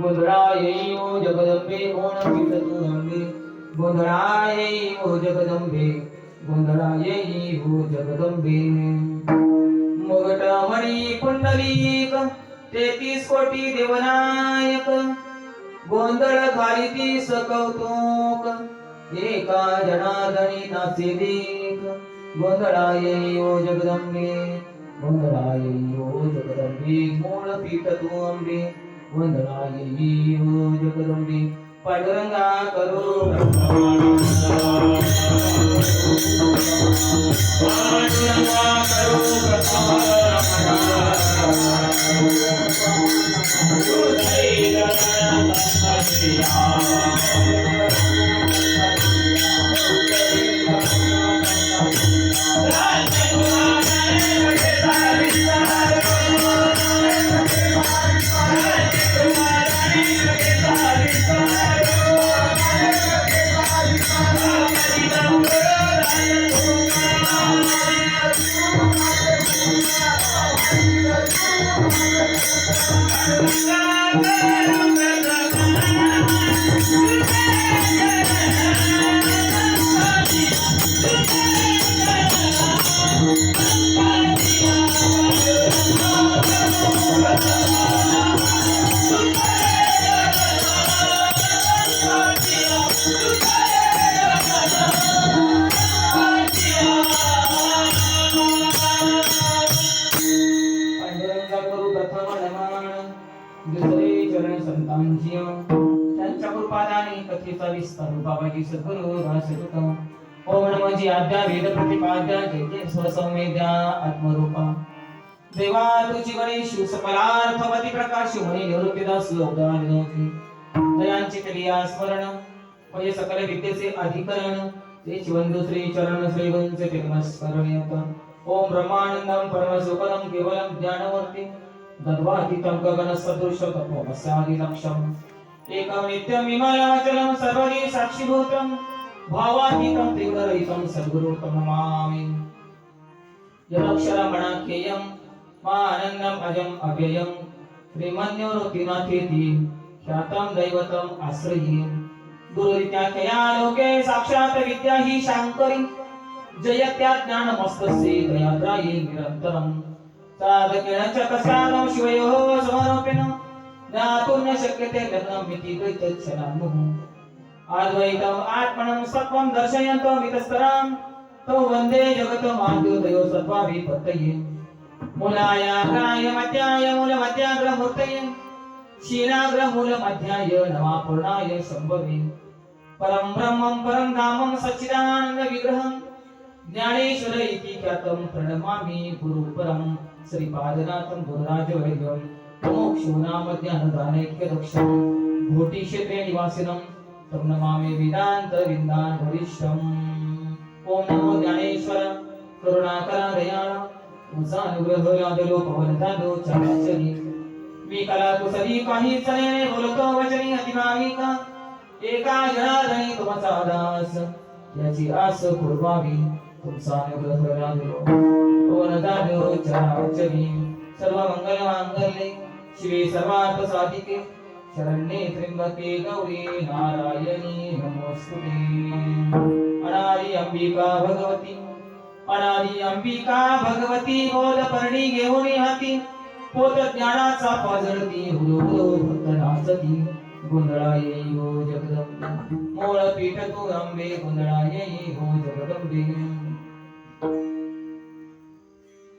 गोंधळायै ओ जगदंबे कोण पीठ तू अंबे गोंधळायै ओ जगदंबे गोंधळायै ओ जगदंबे मुगटमणी पुंडलीक तेहतीस कोटी देवनायक। गोंधळ घालिती सकौतुक, एका जनार्दनी नाचे देख गोंधळायै ओ जगदंबे गोंधळायै ओ जगदंबे मूळ पीठ तू अंबे गोंधळायै ओ हो जगदंबे पांडुरंगा करू पांडुरंगा करू प्रथम नमन दुसरे चरण संतांची त्यांच्या कृपादाने कथेचा विस्तार बाबाजी सद्गुरु रासुत ओम नमजी आद्या वेद प्रतिपाद्या जय जय स्वसंवेद्या आत्मरूपा. देवा तुझी गणेश सकलार्थमती प्रकाश म्हणे निवृत्तीदास अवतार नव्हते दयांचे क्रिया स्मरण म्हणजे सकल विद्येचे अधिकरण ते शिवंदु श्री चरण श्री वंच ते ओम ब्रह्मानंदम परमसुखदम केवलम ज्ञानवर्ती तद्वातीतं गगन सदृश तत्वमस्यादि एकं नित्यं विमलाचलं सर्वदी साक्षीभूतं भावातीतं तीव्ररहितं सद्गुरुतं नमामि यदक्षरमणाख्येयं मानन्दम् अजम् अव्ययं श्रीमन्योरुतिनाथेति ख्यातं दैवतम् आश्रये गुरुरित्याख्यया लोके साक्षात् विद्या हि शाङ्करी। जयत्या ज्ञानमस्तस्य दयाद्राये निरन्तरम्। शिवयोः समारोपेण ज्ञातुं न शक्यते लग्नमिति द्वैतच्छलानुः आत्मनं सत्त्वं दर्शयन्तमितस्तरां तौ वन्दे जगतमाद्योदयो सत्त्वाभिपत्तये मूलायाग्राय मध्याय मूलमध्याग्रमूर्तये शीलाग्रमूलमध्याय नवापूर्णाय सम्भवे परं ब्रह्मं परं धामं सच्चिदानन्दविग्रहं ज्ञानेश्वर इति ख्यातं प्रणमामि गुरुपरं श्रीपादनाथं गुरुराजवैद्यं मोक्षो नाम ज्ञानदानैक्यदक्षं घोटीक्षेत्रे निवासिनं तं नमामि वेदान्तविन्दान् वरिष्ठम् ॐ नमो ज्ञानेश्वर करुणाकरा दयाळ तुमचा अनुग्रह लादलो पवनदादो चराचरी मी कला कुसरी काही चले बोलतो वचनी अतिभाविका एका जनार्दनी तुमचा दास। याची आस कुर्बावी सर्व मंगल मांगल्ये श्री सर्वार्थ साधिके शरण्ये त्र्यंबके गौरी नारायणी नमोस्तुते अनादि अंबिका भगवती अनादि अंबिका भगवती बोध परणी घेऊन हाती पोत ज्ञानाचा पाजळती हुलो भक्त नाचती गोंधळा येई हो जगदंबे मोळ पीठ तू अंबे गोंधळा येई हो जगदंबे.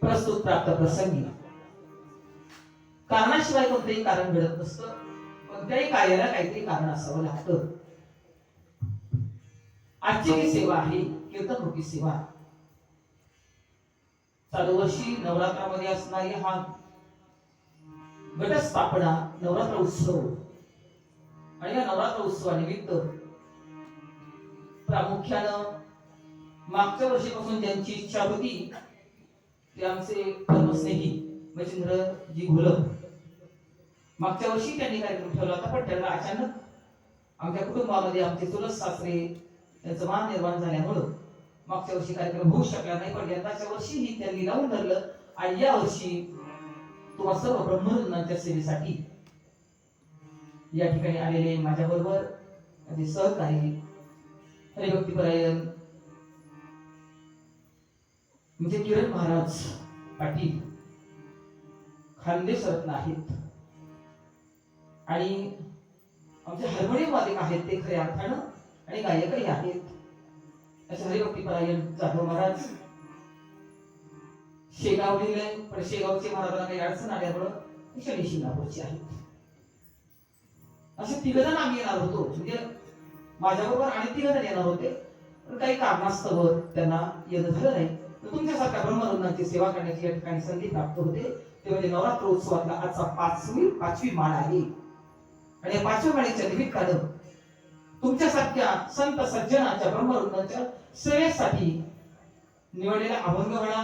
प्रस्तुत प्राप्त प्रसंगी. कारणाशिवाय कोणतेही कारण घडत नसतं. कोणत्याही कार्याला काहीतरी कारण असावं लागतं. आजची जी सेवा आहे कीर्तन रूपी सेवा. चालू वर्षी नवरात्रामध्ये असणारी हा घटस्थापना नवरात्र उत्सव. आणि या नवरात्र उत्सवानिमित्त प्रामुख्यानं मागच्या वर्षीपासून ज्यांची इच्छा होती ते आमचे कर्मस्नेही मच्छिंद्रजी घोलप मागच्या वर्षी त्यांनी कार्यक्रम ठेवला होता पण त्यांना अचानक आमच्या कुटुंबामध्ये आमचे चुलत सासरे यांचं मान निर्माण झाल्यामुळं मागच्या वर्षी कार्यक्रम होऊ शकला नाही पण यंदाच्या वर्षीही त्यांनी लावून धरलं. आणि या वर्षी तुम्हा सर्व ब्रह्मरुग्णांच्या सेवेसाठी या ठिकाणी आलेले माझ्या बरोबर माझे सहकारी हरिभक्तीपरायण म्हणजे किरण महाराज पाटील खानदेश रत्न आहेत आणि आमचे हार्मोनियम वादक आहेत ते खऱ्या अर्थानं आणि गायकही आहेत. असे हरिभक्तीपरायण जाधव महाराज. शेगाव पण शेगावचे महाराजांना काही अडचण आल्यामुळं शनी शिंगापूरचे आहेत. असे तिघ जण आम्ही येणार होतो. म्हणजे माझ्याबरोबर आणि तिघ जण येणार होते. पण काही कारणास्तव त्यांना येणं झालं नाही. तर तुमच्यासारख्या ब्रह्मरुग्णांची सेवा करण्याची या ठिकाणी संधी प्राप्त होते. ते म्हणजे नवरात्र उत्सवातला आजचा पाचवी पाचवी माळ आहे. आणि या पाचव्या माळीच्या निमित्तानं तुमच्यासारख्या संत सज्जनाच्या ब्रह्मरुग्णांच्या सेवेसाठी निवडलेला अभंग म्हणा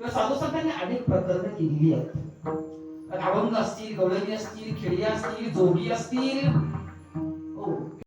किंवा साधू संतांनी अनेक प्रकरणं केलेली आहेत. अभंग असतील गवळणी असतील खेळी असतील जोगी असतील